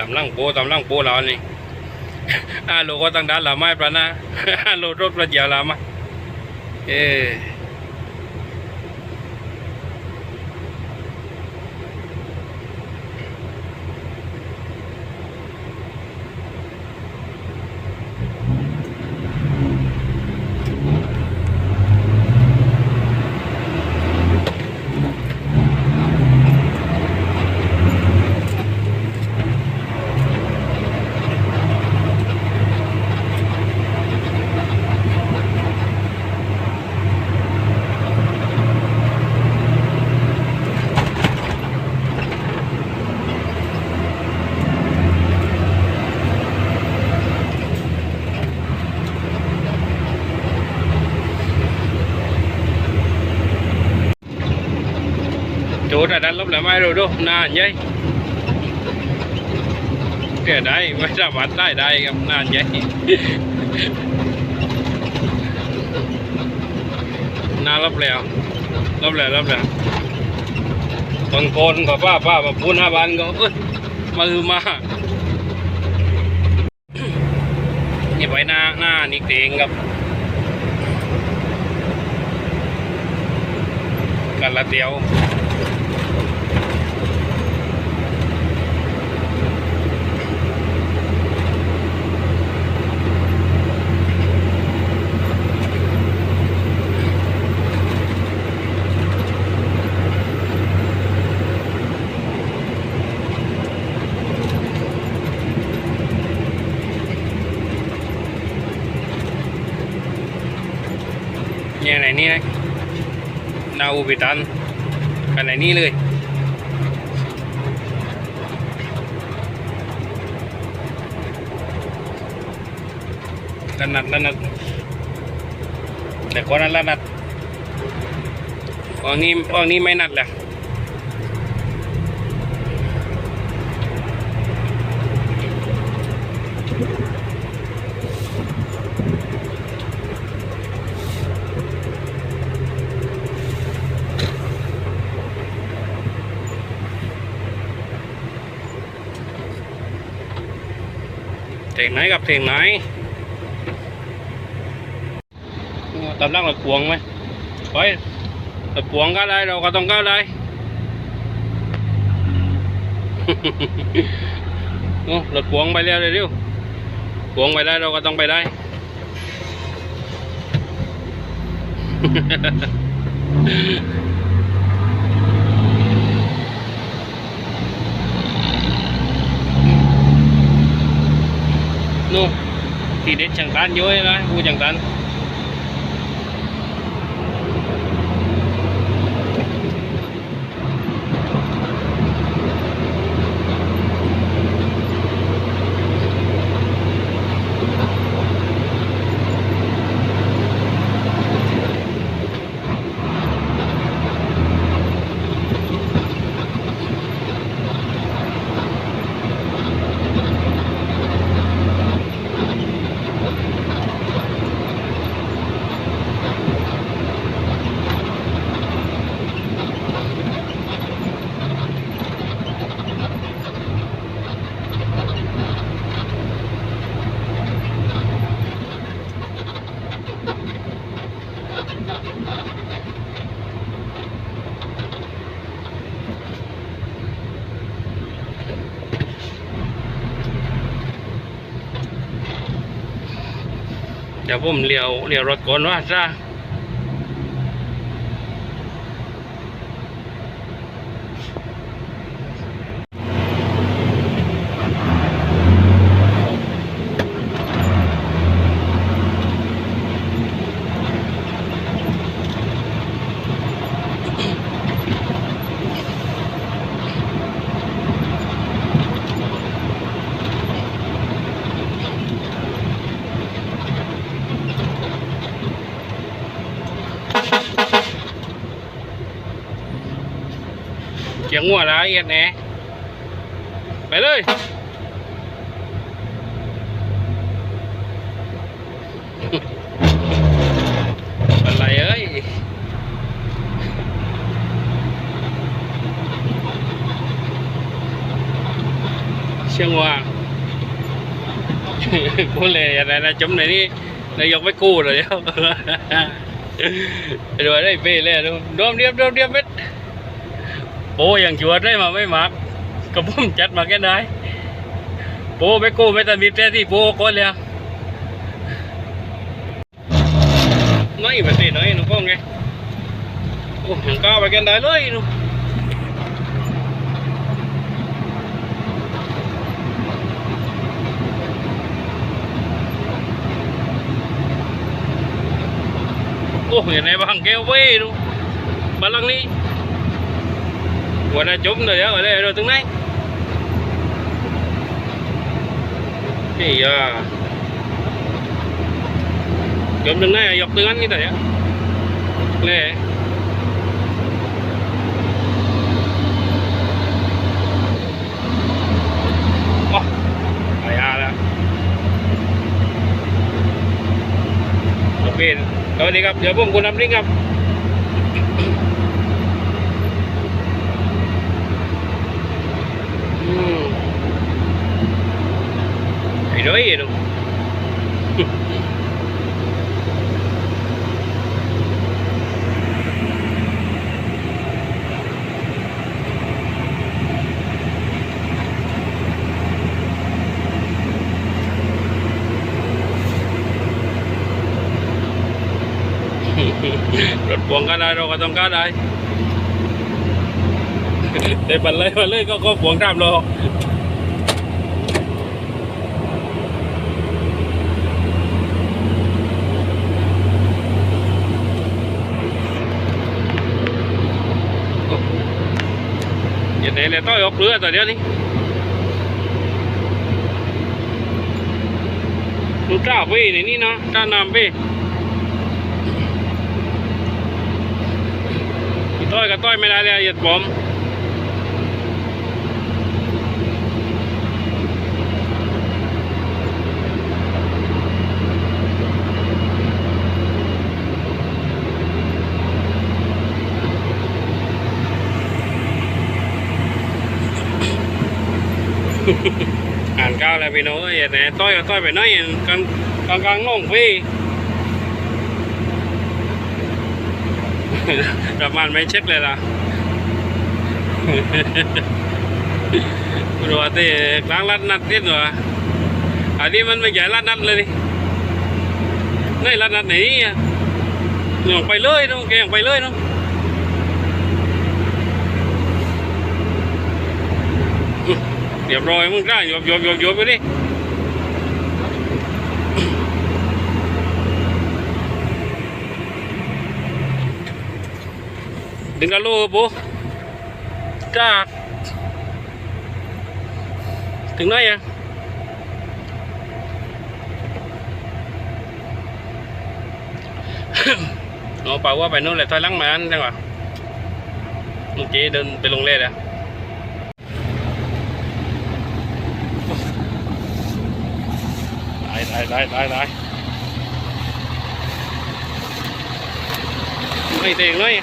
ตำลังโปตำลังโปเรานี่อาโลก็ตั้งด้านละไม้ปะนะอาโลรถประเดียวละไม้เออ chỗ đã lốc là mai rồi đâu nà nhây kể đây mới ra bắt lại đây gặp nà nhây nà lốc lèo lốc lèo lốc lèo còn con của ba ba mà buôn hai bán có ơi mà ừ mà นี่ไว้หน้าหน้านิกเองครับกันละเดียว เนี้นะนาอูปิตันกันในนี่เลยลันนัดลันนัดแต่คนนั้นลันนัดออกนี้ออกนี้ไม่นัดแหละ ไหนกับเทงไหนตำลังรถพวงไหมไปรถพวงก็ได้เราก็ต้องก็ได้โอ้รถพวงไปแล้วเร็วพวงไปได้เราก็ต้องไปได้ นู่ทีเด็ดจังการเยอะนะกูจังการ เดี๋ยวผมเลี้ยวเลี้ยวรถก่อนว่าจ้า เจียงงัวละเอียดแหน่ไปเลยอะไรเอ้ยเชียงว่ากูเลยอะไรนะจมไหนนี่นายกไม่กู้เลยเดี๋ยวดูได้เป้เลยดู ดมเดียบดมเดียบเม็ดโป้ยังชวดได้มาไม่มักก็ผมจัดมาแค่ไหนโป้ไม่กู้ไม่ตันบีบแต่ที่โป้ก้นเลยน้อยแบบนี้น้อยหนูก็ไงโอ้หังก้าวไปแค่ไหนเลยหนูโอ้ยในบางแก้วเว้ยดูบาลังนี้ วันนั้นจุ่มเลยอะอะไร rồi từng này thì à จุ่ม từng này dọc từng anh như thế á nè Ồ, phải à đó โอเคสวัสดีครับ เดี๋ยวผมคุณน้ำลิงครับ ไอ้ด้วยดูรถพวงก็ได้เราก็ต้อง แต่ต้อยออกเรือตัวเดียวนี้ดูกล้าไปในนี่เนาะกล้านำไปต้อยกับต้อยไม่ได้เลยหยียดผมอ่านก้าวแล้วพี่น้องเอ้ยแต่ต้อยกับต้อยไปน้อยกลางกลางกลางงงพี่ ประมาณไม่เช็คเลยล่ะรัวที่กลางรัดนัดนิดหน่อยอันนี้มันไม่ใหญ่รัดนัดเลยนี่นี่รัดนัดไหนอะหยองไป เลยน้องแกงไปเลยน้องเรียบร้อยมึงกล้าหยบหยบหยบหยบไปดิดึงกระโหลกปูกล้าถึงไหนอะเอาเปล่าว่าไปนู่นเลยถอยหลังมาอันจังหวะเมื่อกี้เดินไปลงเล่อะ ได้ได้ได้ได้ได้ไม่เต็งเลย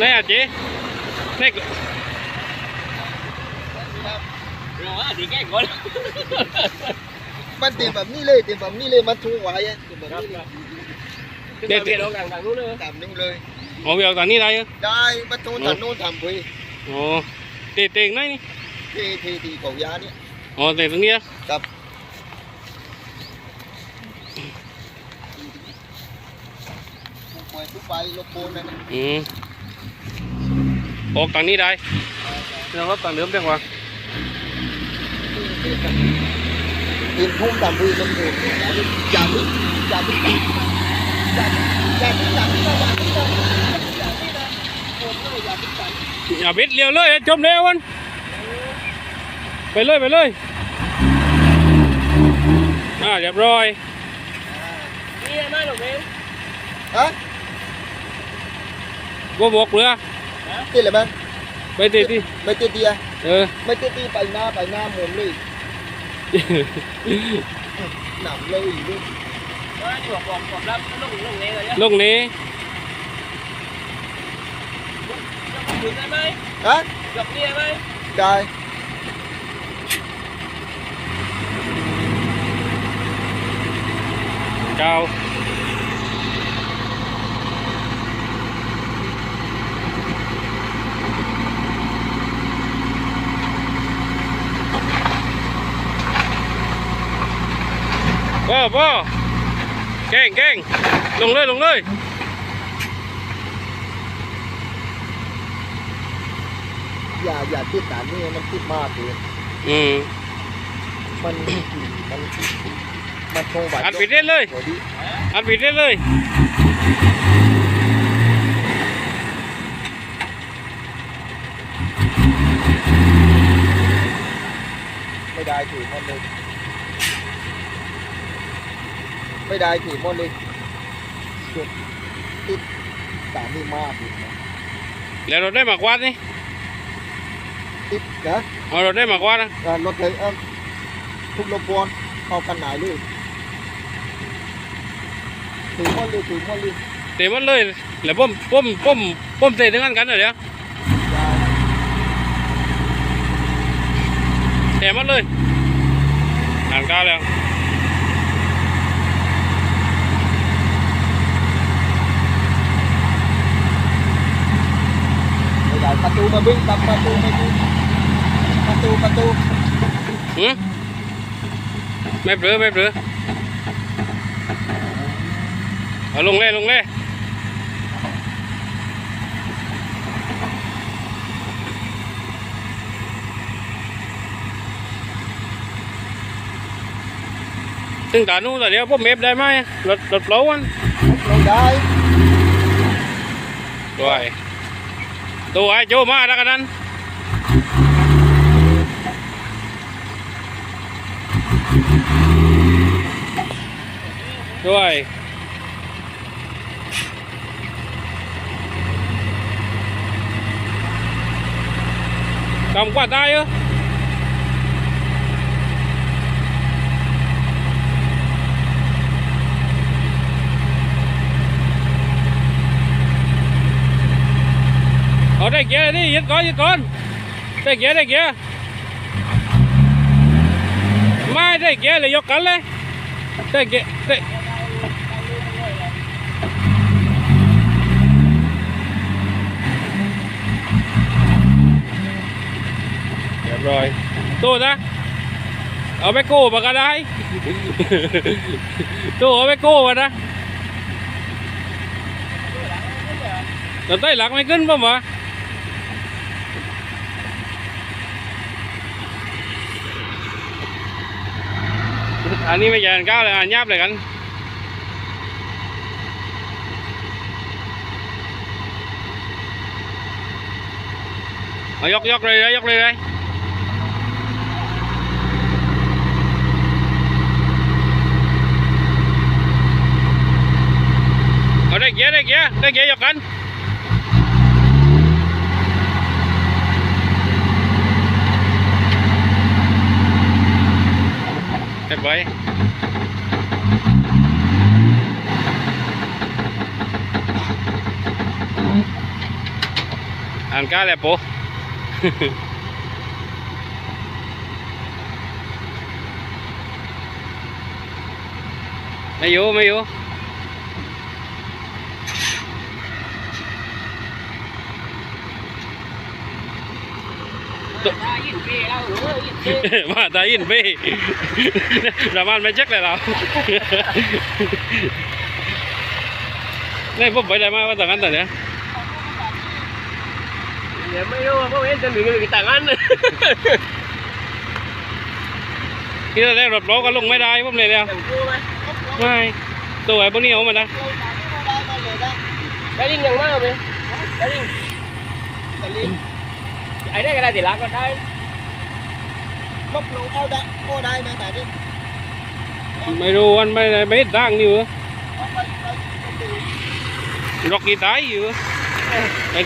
นี่อะจีนี่ก็มันเต็มแบบนี้เลยเต็มแบบนี้เลยมันถูกไว้อะเต็มแบบนี้เลยเด็ดตามนู้นเลยเอาไปเอาตอนนี้ได้เหรอได้มันถูกทางนู้นทำไปโอ้เต็งเต็งไหนนี่ที่ที่ที่ของยาเนี่ยอ๋อเต็งตรงนี้อะกับ ทุกไปทุกไปลบโคนนั่นนะอืมออกตอนนี้ได้เราก็ตอนเดิมจังหวะทีมพุ่งทำไปมันถูกอย่าพึ่งอย่าพึ่งอย่าอย่าพึ่งอย่าพึ่งอย่าพึ่งอย่าพึ่งอย่าพึ่งนะผมก็เลยอย่าพึ่งกันอย่าบิดเร็วเลยจมเร็วมันไปเลยไปเลยอ่าเรียบร้อยฮะก็ บ่บกเรือติดเลยมั้งไปติดดิไปติดดิอะเออไม่ติดดิไปหน้าไปหน้าหมุนเลยหนำเลยอีกด้วยลุงนี้ถึงได้ไหมฮะจบนี่ได้ไหมได้เก้า พ่อพ่อเก่งเก่งลงเลยลงเลยอย่าอย่าติดสารนี่มันติดมากเลยอืมมันมันมันคงไหวอัดปิดได้เลยเดี๋ยวดิอัดปิดได้เลยไม่ได้ถือหมดเลย ไม่ได้ถือหมดเลยจุดติดสารนี่มากเลยนะแล้วเราได้หมากวาดนี่ติดนะเอาเราได้หมากวาดนะการรถเลยเอ้มทุกรบกวนเข้ากันไหนเลยถือหมดเลยถือหมดเลยเตะมันเลยแล้วป้มป้มป้มป้มเตะถึงกันกันเลยเดี๋ยวอย่าเตะมันเลยอ่านก้าวแล้ว ไม่ได้ประตูมาบึ้งตับประตูไม่บึ้งประตูประตูหืมไม่เปลือไม่เปลือเอาลงเลยลงเลยถึงตานู้นแต่เดี๋ยวผมเมฟได้ไหมรถรถเปล่าวันลงได้ตัวไอ้ตัวไอ้โจมาแล้วกันนั้นตัวไอ้ทำกว่าได้ เอาได้เกียร์นี่ยึดก่อนยึดก่อนได้เกียร์ได้เกียร์ไม่ได้เกียร์เลยยกกันเลยได้เกียร์ได้เรียบร้อยตู้นะเอาไปกู้มาก็ได้ตู้เอาไปกู้มานะแต่ใต้หลังไม่ขึ้นป่ะหมอ อันนี้ไม่ใช่อันก้าวเลยอันยับเลยกันเอายกยกเลยเลยยกเลยเลยเอาได้เกียร์ได้เกียร์ได้เกียร์ยกกัน เรียบร้อยอ่าน ก้าแล้วโปไม่อยู่ไม่อยู่ตัวมาตายินพี่สามารถไม่เช็คเลยเรานี่ผมไปได้มาว่าต่างกันแต่เนี้ยเดี๋ยวไม่รู้ว่าพวกเอ็นจะหนึ่งหรือต่างกันที่แรกรถล้อก็ลงไม่ได้ผมเลยเนี่ยอย่างกูไหมไม่ตัวไอ้พวกนี้เอามานะได้ยิงอย่างมากเลยได้ยิงไอ้ได้ก็ได้ติดลักก็ได้ลบลง เอาได้โอ้ได้ไหมแต่นี่ไม่รู้วันไม่ได้ไม่ร่างนี่เหรอเอาไปไปไปดูรอกกีตายอยู่ไอ้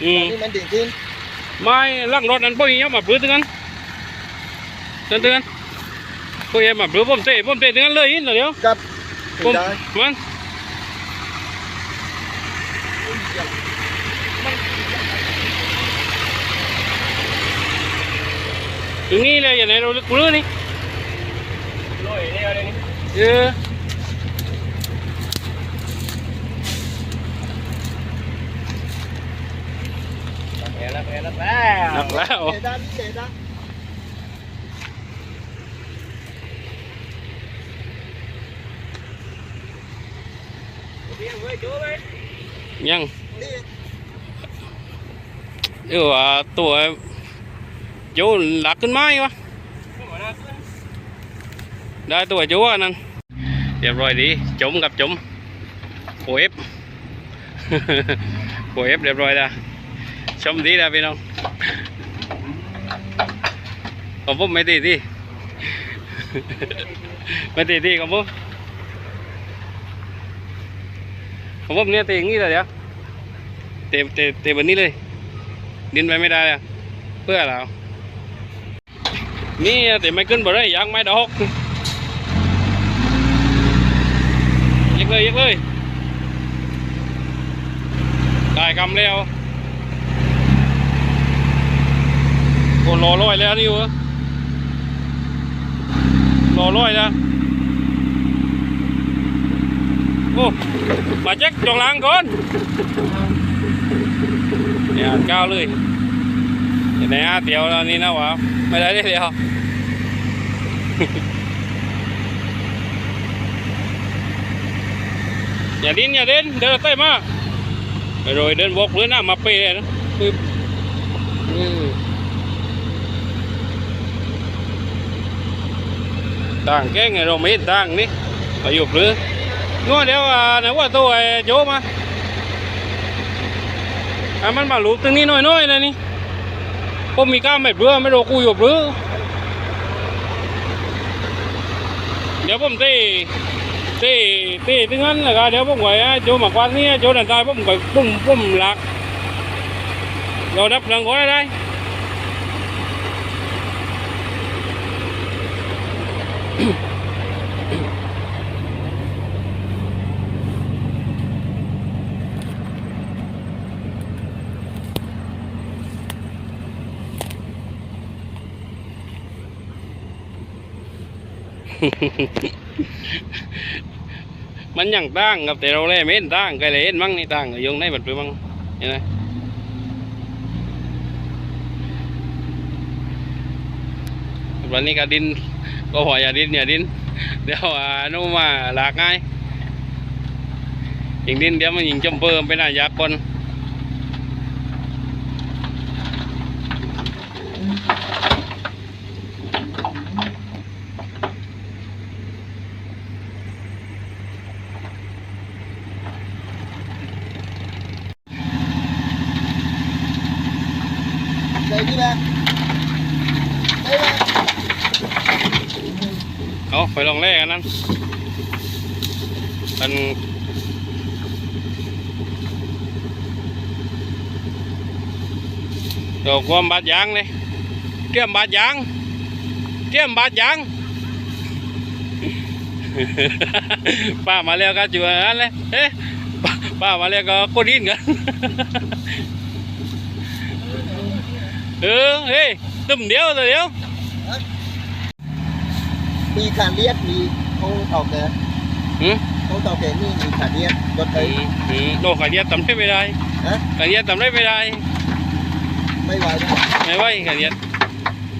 เดือดละละไอ้หมูชกเลยอะแกน้ำเลยโอ้โอ้ยตายตายตายสารนี่มันเด่นขึ้นนะเนี่ยสารนี่มันเด่นขึ้นอืสามรนี่มันเด่นขึ้นไม่ลักรถนั้นพวกนี้เอามาปื้ดกันเตือนเตือนโอ้ยมาเบื่อผมเตะผมเตะถึงนั้นเลยอินเดี๋ยวกับผมได้มันถึงนี่เลยอย่างไหนเราลึกลื้อนี่ลอยเนี่ยอะไรนี่เออ แพ้แล้วแพ้แล้วแพ้ หนัก แล้วเดด้านเดด้านเบี้ยเว้ยจู้ไหมยังนี่เออว่าตัวโยหลักขึ้นไม้วะหัวหน้าขึ้นได้ตัวโยอันนั้นเรียบร้อยดีจมกับจมโอเอฟโอเอฟเรียบร้อยแล้วชมดีแล้วพี่น้อง ของผมไม่ตีที่ไม่ตีที่ของผมของผมเนี่ยตีอย่างนี้เลยเดี๋ยวเตะเตะเตะแบบนี้เลย ดินไปไม่ได้อะเพื่อเรานี่เตะไม่ขึ้นบ่ได้ยางไม่ดอกยิกเลยยิกเลยได้กำแล้วโอ้รอร้อยแล้วนี่วะ รอร้อยแล้วโอ้มาเช็คจองหลังก่อนเนี่ยก้าวเลยเดี๋ยวไหนอะเตียวแล้วนี่นะวะไม่ได้เดียวอย่าดิ้นอย่าเดินเดินใต้มาไปโรยเดินวกเลยนะมาเปย์นะปึ๊บอืม ต่างแก้งไงเราไม่ต่างนี่อายุหรืองัวเดี๋ยวอะไหนว่าตัวไอ้โจมาอะมันมาลูกตรงนี้น้อยๆนะนี่ผมมีกล้ามไม่เบื่อไม่รู้กูอยู่เบื่อเดี๋ยวผมเต้เต้เต้ถึงนั้นเลยครับเดี๋ยวผมไว้โจมากกว่านี้โจดันตายผมก็ผมผมหลักเราดับหลังก็ได้ได้ มันยังตั้งครับแต่เราเล่ไม่เห็นตั้งใครเลยเห็นมั้งนี่ตั้งยงในบัดไปมั้งเห็นไหมวันนี้ก็ดิน ก็หัวอย่าดิ้นอย่าดิ้นเดี๋ยวนู้มาหลากง่ายยิงดิ้นเดี๋ยวมันยิงจมเพิ่มไปหน้ายากคน เดนี่แหละเดนี่ เอาไปลองแรกกันนั้นมันเดี๋ยว ความบาดยางเลยเตรียมบาดยางเตรียมบาดยางป้ามาแล้วก็จัวอันเลยเอ๊ะป้าป้ามาแล้วก็โคดินกันเออเฮ้ยตึมเดียวตัวเดียวมีการเรียกมีเขาเต่าแก่หืมเขาเต่าแก่นี่มีการเรียกรถไถอืมอืมโดนขันเยียดทำได้ไม่ได้ฮะขันเยียดทำได้ไม่ได้ ไม่ไหวนะไม่ไหวขันเยีย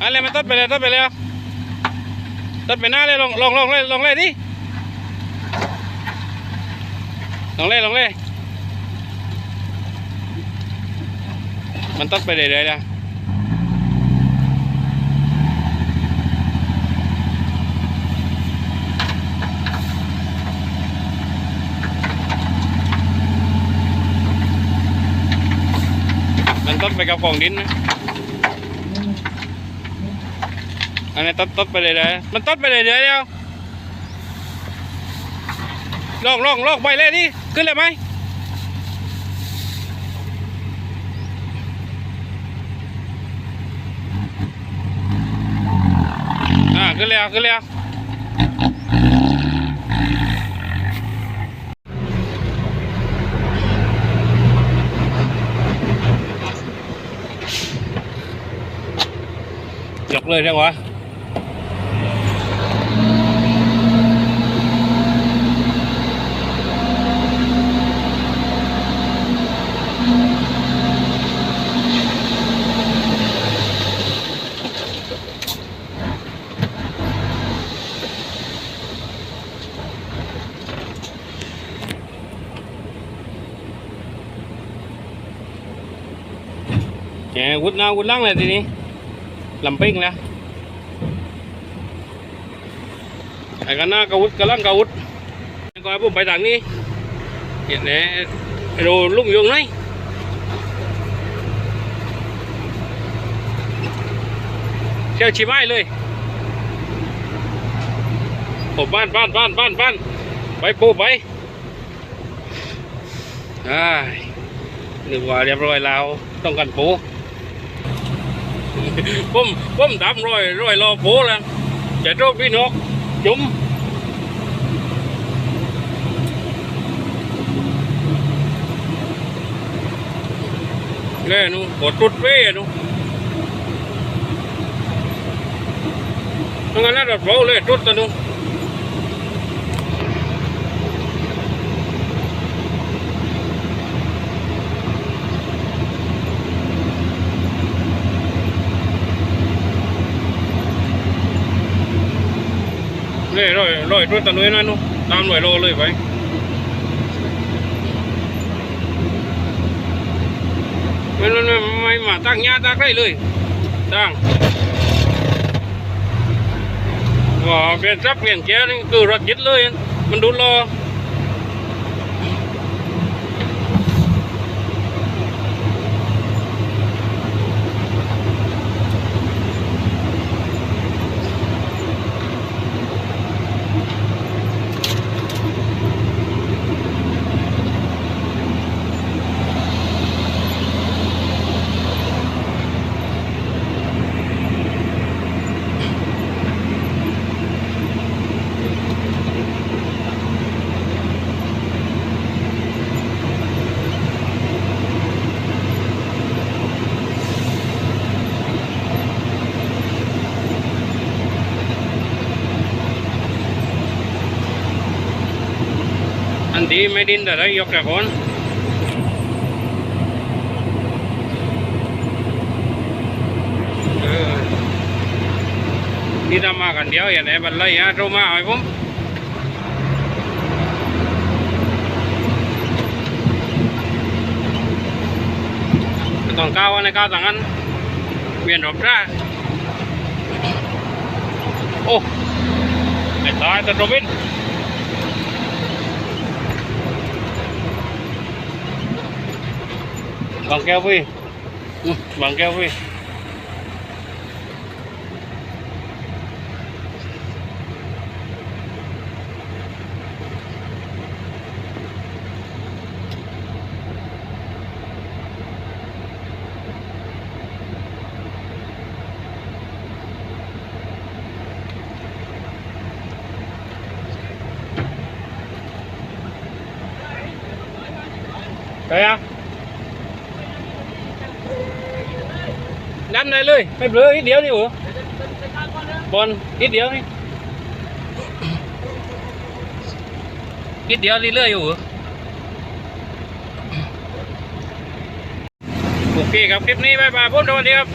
อะไรมันตัดไปเลยตัดไปเลยตัดไปหน้าเลยลองลองลองเลยลองเลยดิลองเลยลองเลยมันตัดไปเรื่อยๆนะ ดไปกับของดินนะอันนี้ตัดตัดไปเลยเลยมันตัดไปเลยเดี๋ยวเดียวลองลองลองไปเลยดิขึ้นเลยไหมอ่าขึ้นแล้วขึ้นแล้ว เลยจังหวะแกวุดหน้าวุดหล่างเลยทีนี้ลำปิ้งแล้ว ลำเป้งเลยไอ้กันหน้ากระวุดกระลังกระวุดก็ให้ผมไปทางนี้เห็นไหมไอ้โดลุ่มยงไหนเชี่ยวชิไม้เลยโอ้บ้านบ้านบ้านบ้านบ้านไปปูไปอ้ายนึกว่าเรียบร้อยแล้วต้องกันปู ผมผมดำรอยรอยรอปูแล้วจะโรคพี่นกจุ๋มแน่นูกดตุดเว้นูงั้นแล้วเราโเลยตุดตัวนูเล่ร้อยร้อยตุดตัวนู้นนั่นนูตามหน่วยโลเลยไปไม่ไม่ไม่ไม่มาตั้งยาตั้งได้เลยตั้งว่าเปลี่ยนรับเปลี่ยนแกนี่คือรถยึดเลย มันดูรอ อันที่ไม่ดินแต่ได้ยกแต่คนเออนี่ทำมากันเดียวอย่างไ bằng keo vi ừ, bằng keo vi Đây à? ได้เลย ไม่เบลอนิดเดียวนี่หรอบอลนิดเดียวนี่นิดเดียวนี่เลื่อยอยู่หัวโอเคครับคลิปนี้บายบายผมสวันดีครับ